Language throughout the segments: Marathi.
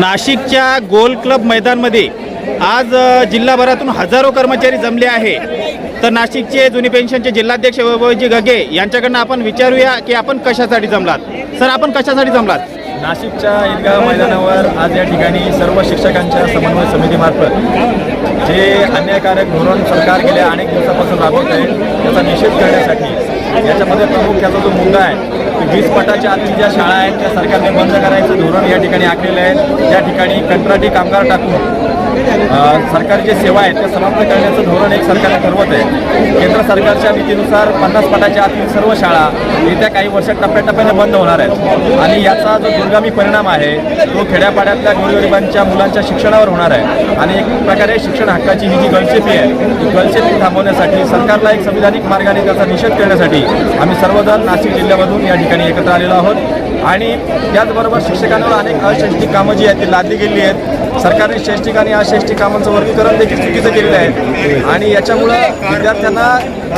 नाशिकच्या गोल क्लब मैदानमध्ये आज जिल्हाभरातून हजारो कर्मचारी जमले आहे. तर नाशिकचे जुनी पेन्शनचे जिल्हाध्यक्ष वैभवजी गगे यांच्याकडनं आपण विचारूया की आपण कशासाठी जमलात? सर आपण कशासाठी जमलात? नाशिकच्या ईदगाह मैदानावर आज या ठिकाणी सर्व शिक्षकांच्या समन्वय समितीमार्फत जे अन्यायकारक धोरण सरकार गेल्या अनेक दिवसापासून राबवत आहे त्याचा निषेध करण्यासाठी याच्यामध्ये प्रमुख याचा जो मुद्दा आहे वीस पटाच्या आतील ज्या शाळा आहेत त्या सरकारने बंद करायचं धोरण या ठिकाणी आखलेलं आहे. त्या ठिकाणी कंत्राटी कामगार टाकून अ, जे सेवा आहेत त्या समाप्त करण्याचं धोरण एक सरकारने ठरवत आहे. केंद्र सरकारच्या नीतीनुसार पन्नास पटाच्या आतील सर्व शाळा येत्या काही वर्षात टप्प्याटप्प्याने बंद होणार आहेत. आणि याचा जो दुर्गामी परिणाम आहे तो खेड्यापाड्यातल्या गोरगरिबांच्या मुलांच्या शिक्षणावर होणार आहे. आणि एक प्रकारे शिक्षण हक्काची ही जी गलचेपी आहे ती गलचेपी थांबवण्यासाठी सरकारला एक संविधानिक मार्गाने त्याचा निषेध करण्यासाठी आम्ही सर्वजण नाशिक जिल्ह्यामधून या ठिकाणी एकत्र आलेलो आहोत. आणि त्याचबरोबर शिक्षकांवर अनेक अशैक्षणिक कामं जी आहेत ती लादली गेली आहेत. सरकारने शैक्षणिक आणि अशैक्षणिक कामांचं वर्गीकरण देखील चुकीचं केलेलं आहे. आणि याच्यामुळं विद्यार्थ्यांना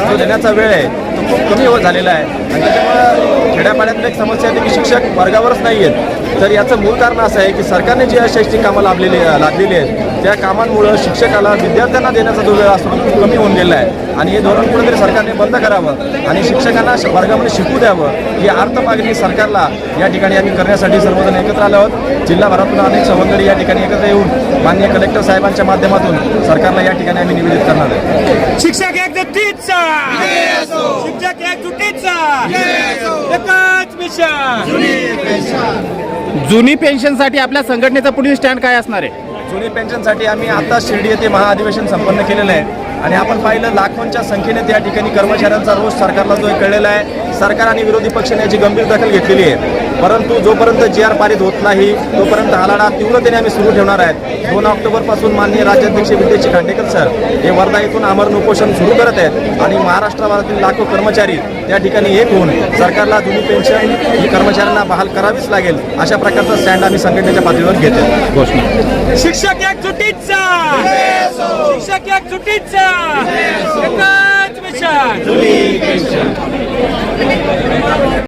जो देण्याचा वेळ आहे तो खूप कमी होत झालेला आहे. आणि त्याच्यामुळं खेड्यापाड्यातल्या एक समस्या आहे की शिक्षक वर्गावरच नाही आहेत तर याचं मूळ कारण असं आहे की सरकारने जी शैक्षणिक कामं लाभलेली लागलेली आहेत त्या कामांमुळं शिक्षकाला विद्यार्थ्यांना देण्याचा जो वेळ असतो तो खूप कमी होऊन गेला आहे. आणि हे धोरण कुठेतरी सरकारने बंद करावं आणि शिक्षकांना वर्गामध्ये शिकू द्यावं ही अर्थ मागणी सरकारला या ठिकाणी आम्ही करण्यासाठी सर्वजण एकत्र आलो आहोत. जिल्हाभरातून अनेक सवंगडी या ठिकाणी एकत्र येऊन माननीय कलेक्टर साहेबांच्या माध्यमातून सरकारला या ठिकाणी आम्ही निवेदित करणार आहे शिक्षक एक शिक्षक एक एकच मिशन. जुनी पेन्शनसाठी आपल्या संघटनेचा पुढील स्टँड काय असणार आहे? जुनी पेन्शनसाठी आम्ही आता शिर्डी येथे महाअधिवेशन संपन्न केलेलं आहे. आणि आपण पाहिलं लाखोंच्या संख्येने त्या ठिकाणी कर्मचाऱ्यांचा रोष सरकारला जो कळलेला आहे. सरकार आणि विरोधी पक्षाने याची गंभीर दखल घेतलेली आहे. परंतु जोपर्यंत जी आर पारित होत नाही तोपर्यंत हा लढा तीव्रतेने आम्ही सुरू ठेवणार आहेत. दोन ऑक्टोबरपासून माननीय राज्याध्यक्ष विद्येश खांडेकर सर हे वर्धा येथून आमरण उपोषण सुरू करत आहेत आणि महाराष्ट्राभरातील लाखो कर्मचारी त्या ठिकाणी एक होऊन सरकारला जुनी पेन्शन ही कर्मचाऱ्यांना बहाल करावीच लागेल अशा प्रकारचा स्टँड आम्ही संघटनेच्या पातळीवर घेतो घोषणा. शिक्षक एकजुटीचा शिक्षक एकजुटीचा एकच मिशन